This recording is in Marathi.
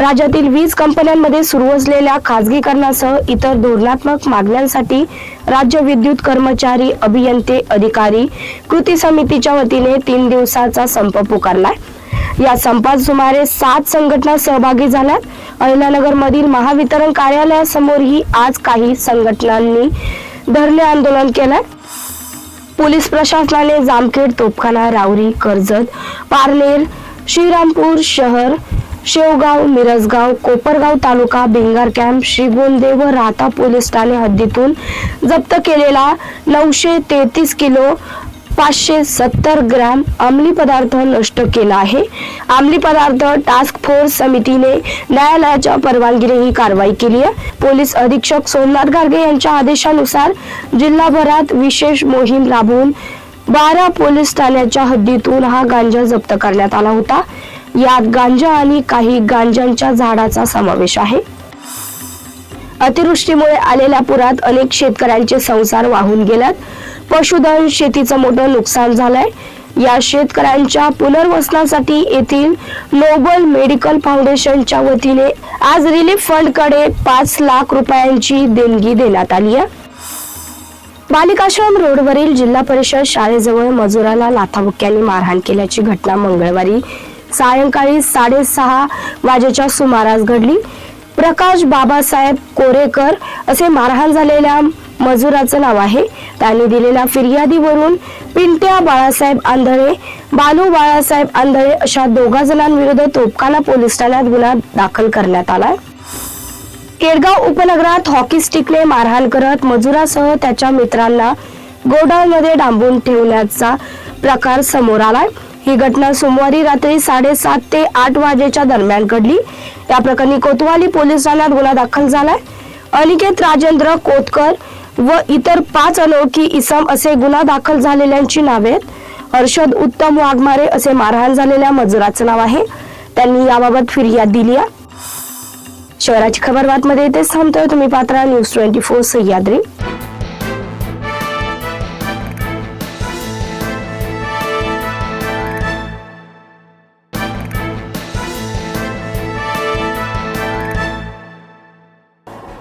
राज्यातील वीज कंपन्यांमध्ये सुरू असलेल्या खासगीकरणासह इतर धोरणात्मक मागण्यांसाठी राज्य विद्युत कर्मचारी अभियंते अधिकारी कृती समितीच्या वतीने तीन दिवसाचा संप पुकारलाय. या संपात सुमारे सात संघटना सहभागी झाल्यात. अहिलानगर मधील महावितरण कार्यालयासमोरही आज काही संघटनांनी धरणे आंदोलन केलंय. पोलीस प्रशासनाने जामखेड तोपखाना रावरी कर्जत पारनेर श्रीरामपूर शहर शेवगाव मिरजगाव कोपरगाव तालुका भिंगार कॅम्प श्रीगोंदे व राहता पोलीस ठाणे हद्दीतून जप्त केलेला नऊशे तेहतीस किलो पाचशे सत्तर ग्रॅम अंमली पदार्थ नष्ट केला आहे. अंमली पदार्थ टास्क फोर्स समितीने न्यायालयाच्या परवानगीने ही कारवाई केली आहे. पोलीस अधीक्षक सोमनाथ गार्गे यांच्या आदेशानुसार जिल्हाभरात विशेष मोहीम राबवून बारा पोलीस ठाण्याच्या हद्दीतून हा गांजा जप्त करण्यात आला होता. यात गांजा आणि काही गांजांच्या झाडाचा समावेश आहे. अतिवृष्टीमुळे आलेल्या पुरात अनेक शेतकऱ्यांचे संसार वाहून गेल्यात. पशुधन शेतीचं मोठं नुकसान झालंय. या शेतकऱ्यांच्या पुनर्वसनासाठी येथील नोबल मेडिकल फाउंडेशनच्या वतीने आज रिलीफ फंडकडे पाच लाख रुपयांची देणगी देण्यात आली आहे. बालिकाश्रम रोडवरील जिल्हा परिषद शाळेजवळ मजुराला लाथाबुक्क्यांनी मारहाण केल्याची घटना मंगळवारी सायंकाळी साडेसहा वाजेच्या सुमारास घडली. प्रकाश बाबासाहेब कोरेकर असे मारहाण झालेल्या मजुराचं नाव आहे. त्यांनी दिलेल्या फिर्यादीवरून पिंट्या बाळासाहेब आंधळे बालू बाळासाहेब आंधळे अशा दोघा जणांविरुद्ध तोपखाना पोलीस ठाण्यात गुन्हा दाखल करण्यात आलाय. केडगाव उपनगरात हॉकी स्टिकने मारहाण करत मजुरासह त्याच्या मित्रांना गोडाऊनमध्ये डांबून ठेवण्याचा प्रकार समोर आलाय. ही घटना सोमवारी रात्री साडेसात ते आठ वाजेच्या दरम्यान घडली. या प्रकरणी कोतवाली पोलीस ठाण्यात गुन्हा दाखल झालाय. अनिकेत राजेंद्र कोतकर व इतर पाच अनोळखी इसम असे गुन्हा दाखल झालेल्यांची नावे हर्षद उत्तम वाघमारे असे मारहाण झालेल्या मजुराचं नाव आहे. त्यांनी याबाबत फिर्याद दिली आहे. शहराची खबर बातमध्ये इथेच थांबतोय. तुम्ही पात्रा न्यूज ट्वेंटी फोर सह्याद्री.